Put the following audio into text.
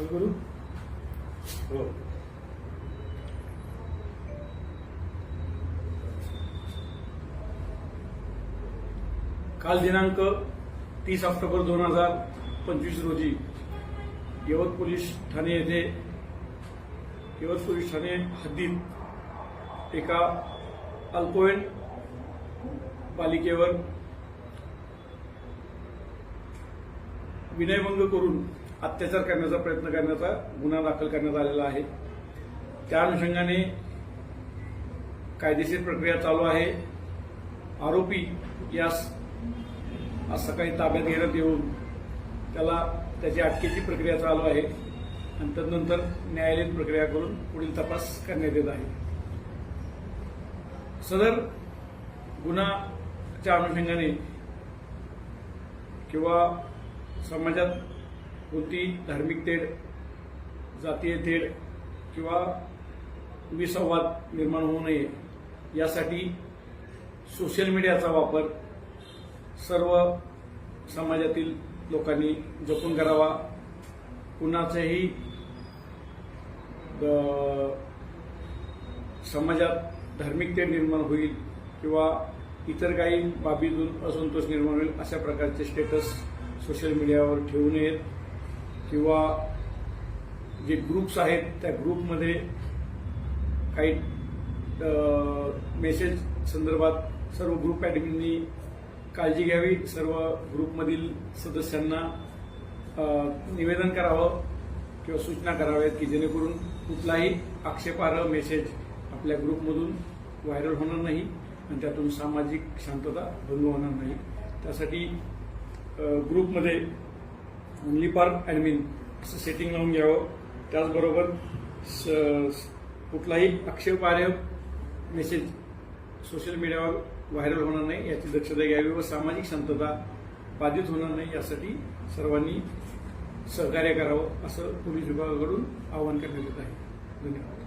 चालू हो. काल दिनांक तीस ऑक्टोबर दोन हजार पंचवीस रोजी यवत पोलीस ठाणे येथे यवत पोलीस ठाणे हद्दीत एका अल्पवयीन पालिकेवर विनयभंग करून अत्याचार करण्याचा प्रयत्न करण्याचा गुन्हा दाखल करण्यात आलेला आहे. त्या अनुषंगाने कायदेशीर प्रक्रिया चालू आहे. आरोपी यास आज सकाळी ताब्यात घेण्यात येऊन त्याला त्याची अटकेची प्रक्रिया चालू आहे आणि तदनंतर न्यायालयीन प्रक्रिया करून पुढील तपास करण्यात येत आहे. सदर गुन्हाच्या अनुषंगाने किंवा समाजात कोणती धार्मिक तेढ जातीय तेढ किंवा विसंवाद निर्माण होऊ नये यासाठी सोशल मीडियाचा वापर सर्व समाजातील लोकांनी जपून करावा. कुणाचंही समाजात धार्मिक तेढ निर्माण होईल किंवा इतर काही बाबीतून असंतोष निर्माण होईल अशा प्रकारचे स्टेटस सोशल मीडियावर ठेवू नयेत. किंवा जे ग्रुप्स आहेत त्या ग्रुपमध्ये काही मेसेज संदर्भात सर्व ग्रुप ॲडमिननी काळजी घ्यावी. सर्व ग्रुपमधील सदस्यांना निवेदन करावं किंवा सूचना कराव्यात की जेणेकरून कुठलाही आक्षेपार्ह मेसेज आपल्या ग्रुपमधून व्हायरल होणार नाही आणि त्यातून सामाजिक शांतता भंग होणार नाही. त्यासाठी ग्रुपमध्ये ओनली फॉर ॲडमिन असं सेटिंग लावून घ्यावं. त्याचबरोबर स- कुठलाही आक्षेपार्ह मेसेज सोशल मीडियावर व्हायरल होणार नाही याची दक्षता घ्यावी व सामाजिक शांतता बाधित होणार नाही यासाठी सर्वांनी सहकार्य करावं असं पोलीस विभागाकडून आवाहन करण्यात येत आहे. धन्यवाद.